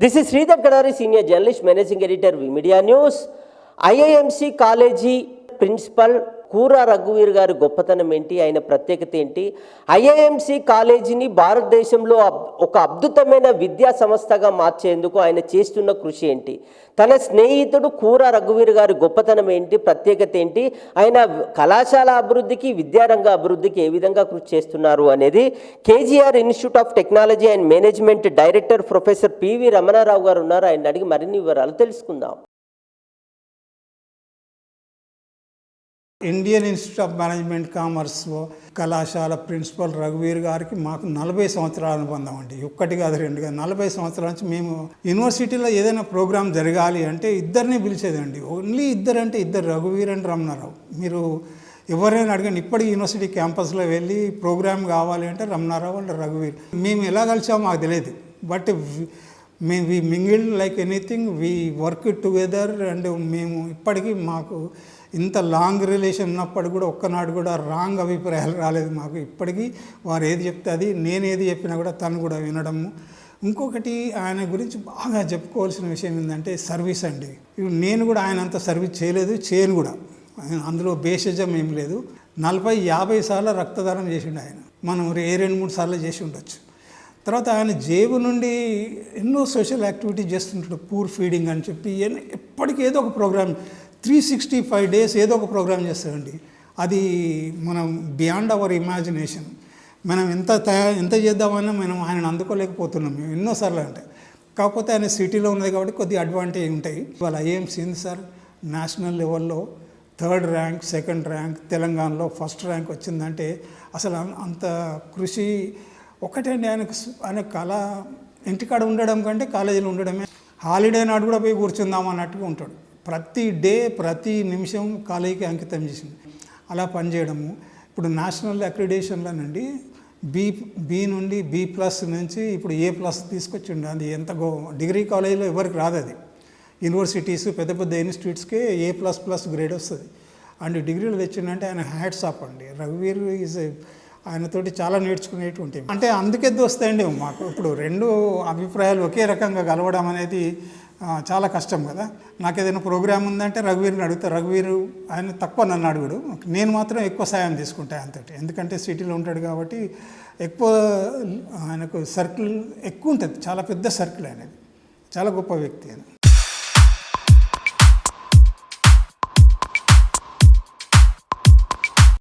This is Sridhar Kadari senior journalist managing editor media news EMC कॉलेजी principal కూర రఘువీర్ గారి గొప్పతనం ఏంటి? ఆయన ప్రత్యేకత ఏంటి? ఐఐఎంసి కాలేజీని భారతదేశంలో ఒక అద్భుతమైన విద్యా సంస్థగా మార్చేందుకు ఆయన చేస్తున్న కృషి ఏంటి? తన స్నేహితుడు కూర రఘువీర్ గారి గొప్పతనం ఏంటి? ప్రత్యేకత ఏంటి? ఆయన కళాశాల అభివృద్ధికి విద్యారంగ అభివృద్ధికి ఏ విధంగా కృషి చేస్తున్నారు అనేది KGR institute of technology and management director professor PV Ramana Rao garu ఉన్నారు. ఆయన అడిగి మరిన్ని వివరాలు తెలుసుకుందాం. Indian institute of management commerce కళాశాల ప్రిన్సిపల్ రఘువీర్ గారికి మాకు నలభై సంవత్సరాల అనుబంధం అండి. ఒక్కటి కాదు రెండు కాదు నలభై సంవత్సరాల నుంచి మేము యూనివర్సిటీలో ఏదైనా ప్రోగ్రామ్ జరగాలి అంటే ఇద్దరిని పిలిచేదండి. ఓన్లీ ఇద్దరు అంటే ఇద్దరు రఘువీర్ అండ్ రమణారావు. మీరు ఎవరైనా అడగండి ఇప్పటికి యూనివర్సిటీ క్యాంపస్లో వెళ్ళి ప్రోగ్రామ్ కావాలి అంటే రమణారావు అండ్ రఘువీర్. మేము ఎలా కలిసామో మాకు తెలియదు. బట్ మేము we mingle like anything we work together and మేము ఇప్పటికీ మాకు ఇంత లాంగ్ రిలేషన్ ఉన్నప్పటికి కూడా ఒక్కనాడు కూడా రాంగ్ అభిప్రాయాలు రాలేదు మాకు. ఇప్పటికీ వారు ఏది చెప్తే అది నేను ఏది చెప్పినా కూడా తను కూడా వినడము. ఇంకొకటి ఆయన గురించి బాగా చెప్పుకోవాల్సిన విషయం ఏంటంటే సర్వీస్ అండి. నేను కూడా ఆయన అంత సర్వీస్ చేయలేదు చేయను కూడా. అందులో బేషజం ఏం లేదు. నలభై యాభై సార్లు రక్తదానం చేసిండు ఆయన. మనం ఏ రెండు మూడు సార్లు చేసి ఉండొచ్చు. తర్వాత ఆయన జేబు నుండి ఎన్నో సోషల్ యాక్టివిటీ చేస్తుంటాడు పూర్ ఫీడింగ్ అని చెప్పి ఎప్పటికీ ఏదో ఒక programme three sixty five days ఏదో ఒక ప్రోగ్రామ్ చేస్తాడండి అది మనం బియాండ్ అవర్ ఇమాజినేషన్. మనం ఎంత తయారు ఎంత చేద్దామన్నా మనం ఆయన అందుకోలేకపోతున్నాం మేము ఎన్నోసార్లు అంటే. కాకపోతే ఆయన సిటీలో ఉన్నది కాబట్టి కొద్దిగా అడ్వాంటేజ్ ఉంటాయి. ఇవాళ ఐఎంసీ ఉంది సార్. నేషనల్ లెవెల్లో థర్డ్ ర్యాంక్ సెకండ్ ర్యాంక్ తెలంగాణలో ఫస్ట్ ర్యాంక్ వచ్చిందంటే అసలు అంత కృషి ఒకటే అండి ఆయనకు ఆయన కళ ఇంటికాడ ఉండడం కంటే కాలేజీలో ఉండడమే. హాలిడే నాడు కూడా పోయి కూర్చుందాం అన్నట్టుగా ఉంటాడు. ప్రతి డే ప్రతి నిమిషం కాలేజీకి అంకితం చేసింది. అలా పనిచేయడము. ఇప్పుడు నేషనల్ అక్రిడేషన్లోనండి బి బి నుండి బి ప్లస్ నుంచి ఇప్పుడు ఏ ప్లస్ తీసుకొచ్చిండు అది ఎంత గో డిగ్రీ కాలేజీలో ఎవరికి రాదు అది. యూనివర్సిటీస్ పెద్ద పెద్ద ఇన్స్టిట్యూట్స్కే ఏ ప్లస్ ప్లస్ గ్రేడ్ వస్తుంది. అండ్ డిగ్రీలు తెచ్చిండంటే ఆయన హ్యాట్స్ ఆఫ్ అండి. రఘువీర్ ఈజ్ ఆయనతోటి చాలా నేర్చుకునేటువంటి అంటే అందుకే వస్తాయండి మాకు. ఇప్పుడు రెండు అభిప్రాయాలు ఒకే రకంగా కలవడం అనేది చాలా కష్టం కదా. నాకు ఏదైనా ప్రోగ్రామ్ ఉందంటే రఘువీర్ని అడుగుతా. రఘువీర్ ఆయన తక్కువ నన్ను అడుగుడు. నేను మాత్రం ఎక్కువ సాయం తీసుకుంటా ఆయనతోటి. ఎందుకంటే సిటీలో ఉంటాడు కాబట్టి ఎక్కువ ఆయనకు సర్కిల్ ఎక్కువ ఉంటుంది. చాలా పెద్ద సర్కిల్ అనేది చాలా గొప్ప వ్యక్తి ఆయన.